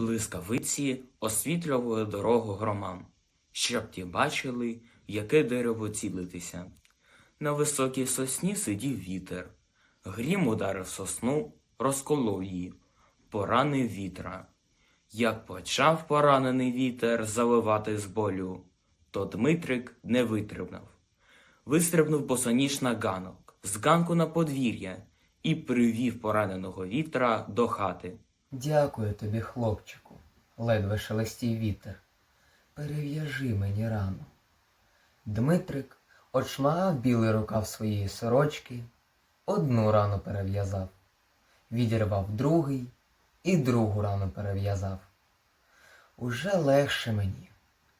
Блискавиці освітлювали дорогу громам, щоб ті бачили, яке дерево цілитися. На високій сосні сидів вітер. Грім ударив сосну, розколов її, поранив вітра. Як почав поранений вітер заливати з болю, то Дмитрик не витримав. Вистрибнув босоніж на ганок, з ганку на подвір'я і привів пораненого вітра до хати. Дякую тобі, хлопчику, ледве шелестів вітер. Перев'яжи мені рану. Дмитрик очмагав білий рукав своєї сорочки, одну рану перев'язав, відірвав другий і другу рану перев'язав. Уже легше мені,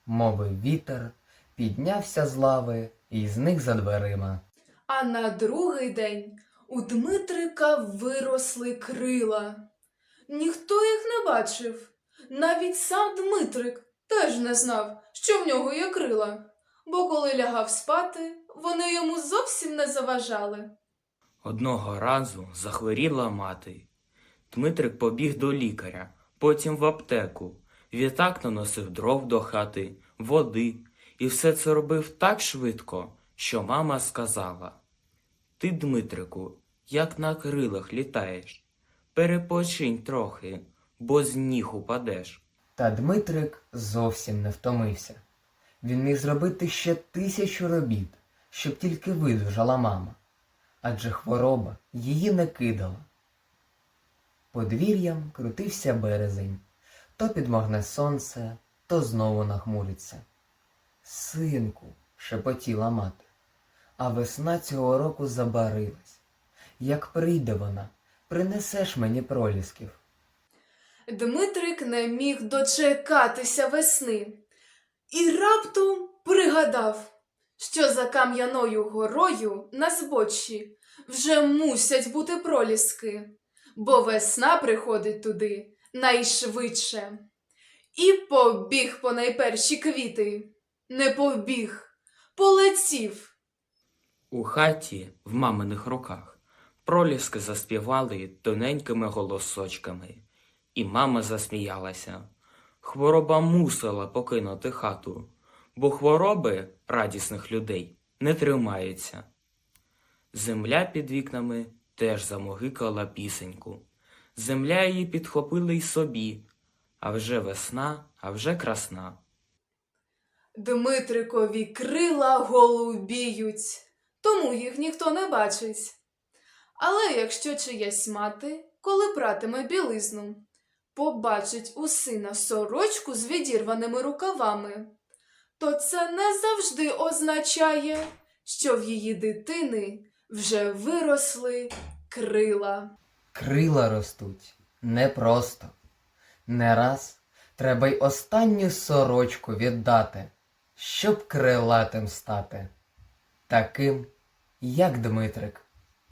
мовив вітер, піднявся з лави і зник за дверима. А на другий день у Дмитрика виросли крила. Ніхто їх не бачив. Навіть сам Дмитрик теж не знав, що в нього є крила, бо коли лягав спати, вони йому зовсім не заважали. Одного разу захворіла мати. Дмитрик побіг до лікаря, потім в аптеку. Відтак наносив дров до хати, води, і все це робив так швидко, що мама сказала: Ти, Дмитрику, як на крилах літаєш. Перепочинь трохи, бо з ніг упадеш. Та Дмитрик зовсім не втомився. Він міг зробити ще тисячу робіт, щоб тільки видужала мама, адже хвороба її не кидала. Подвір'ям крутився березень, то підмогне сонце, то знову нахмуриться. Синку, шепотіла мати, а весна цього року забарилась. Як прийде вона, принесеш мені пролісків. Дмитрик не міг дочекатися весни і раптом пригадав, що за кам'яною горою на збоччі вже мусять бути проліски, бо весна приходить туди найшвидше. І побіг по найперші квіти. Не побіг, полетів. У хаті, в маминих руках, проліски заспівали тоненькими голосочками, і мама засміялася. Хвороба мусила покинути хату, бо хвороби радісних людей не тримаються. Земля під вікнами теж замогикала пісеньку. Земля її підхопила й собі, а вже весна, а вже красна. Дмитрикові крила голубіють, тому їх ніхто не бачить. Але якщо чиясь мати, коли пратиме білизну, побачить у сина сорочку з відірваними рукавами, то це не завжди означає, що в її дитини вже виросли крила. Крила ростуть непросто. Не раз треба й останню сорочку віддати, щоб крилатим стати, таким, як Дмитрик.